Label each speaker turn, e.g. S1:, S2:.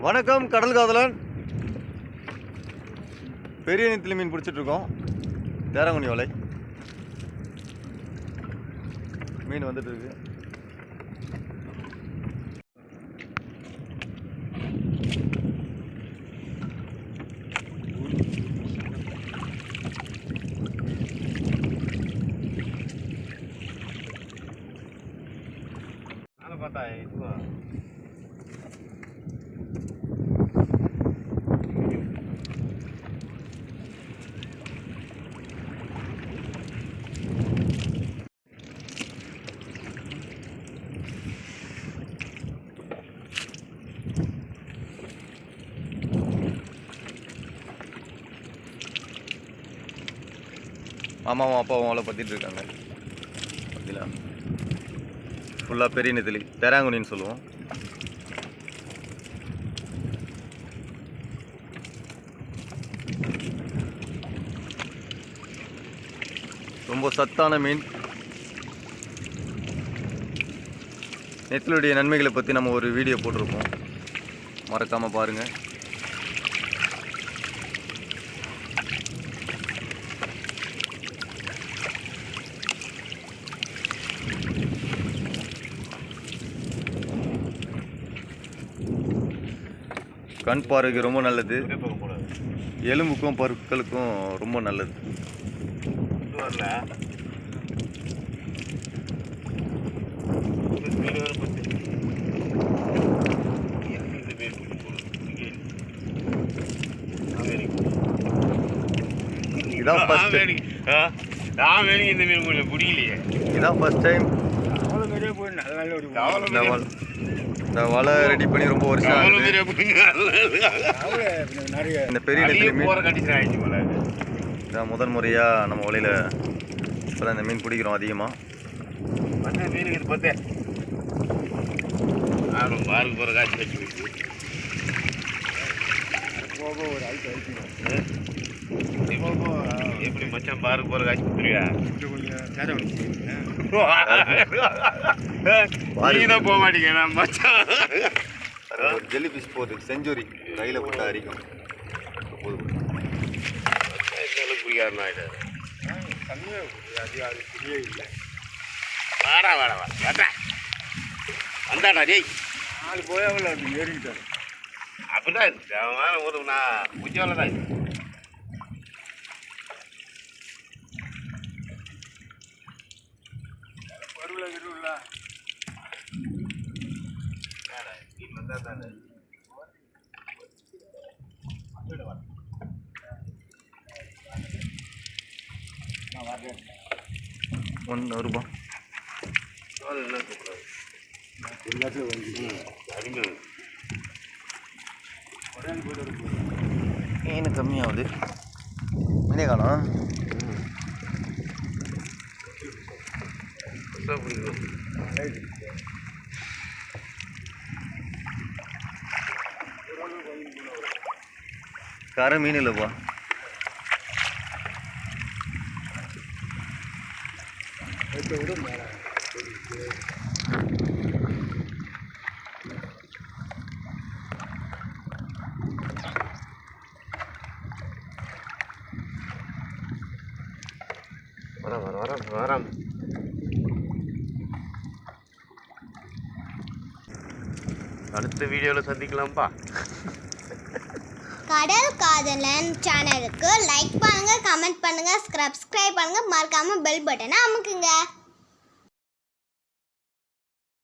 S1: வணக்கம் கடல் காதலன். பெரிய நெத்திலி மீன் பிடிச்சிட்ருக்கோம். தேரங்குனி வலை. மீன் வந்துட்டு இருக்கு
S2: பார்த்தா இதுவா
S1: அம்மாவும் அப்பாவும் அவளை பற்றிட்டு இருக்காங்க. பார்த்தீங்களா ஃபுல்லாக பெரிய நெத்திலி. பேராங்குனின்னு சொல்லுவோம். ரொம்ப சத்தான மீன். நெத்திலுடைய நன்மைகளை பற்றி நம்ம ஒரு வீடியோ போட்டிருப்போம் மறக்காமல் பாருங்கள் கண் பார்வைக்கு ரொம்ப நல்லது. எலும்புக்கும் பற்களுக்கும் ரொம்ப நல்லது. இதான் first.
S2: நான் வேணுங்க இந்த மீன் கொஞ்சம் பிடிக்கலையே
S1: இதான் ஃபர்ஸ்ட் டைம்
S2: அவ்வளோ பெரிய நல்ல ஒரு
S1: இந்த வலை ரெடி பண்ணி ரொம்ப வருஷம் ஆகுது.
S2: பெரிய பிடிங்க
S3: நிறைய
S1: இந்த பெரிய நெத்திலி மீன்.
S2: போகிற கண்டிஷன் ஆயிடுச்சு போல.
S1: இதான் முதல் முறையாக நம்ம வலையில் இப்போ இந்த மீன் பிடிக்கிறோம் அதிகமாக
S2: பாருக்கு போகிற காட்சி வச்சு எப்படி மச்சான் பாருக்கு போகிற காட்சி கொடுத்துருவியா?
S3: கொஞ்சம் கொஞ்சம் சேரம்
S2: நீ தான் போக மாட்டீங்க நான் மச்சான்.
S1: ஜெல்லி ஃபிஷ் போகுது செஞ்சுரி கையில் போட்டு அரிக்கும்.
S2: குடிக்காரன் ஆகிட்டாரு
S3: கம்மியாக அது அது தெரியவே இல்லை
S2: வாடா வாடா வாடா. வாடா வந்தாடா டேய்.
S3: நாலு போய் அவ்வளோ ஏறிக்கிட்டாரு.
S2: அப்படிதான் ஒரு நான் குஜால தான் இருக்கு
S3: பருவில் கிருவில்
S1: ஒன்று ரூபா.
S3: எல்லாத்தையும் வந்து
S1: கம்மியாகுது? மீனே காலம்
S2: புதுசாக பிடிக்கும்
S1: கரை மீன் இல்லைப்பா
S3: எடுத்து விட
S2: வரம் அடுத்த வீடியோவில் சந்திக்கலாம்ப்பா
S4: கடல் காதலன் சேனலுக்கு லைக் பண்ணுங்க கமெண்ட் பண்ணுங்கள் சப்ஸ்கிரைப் பண்ணுங்கள் மறக்காமல் பெல் பட்டனை அமுக்குங்க.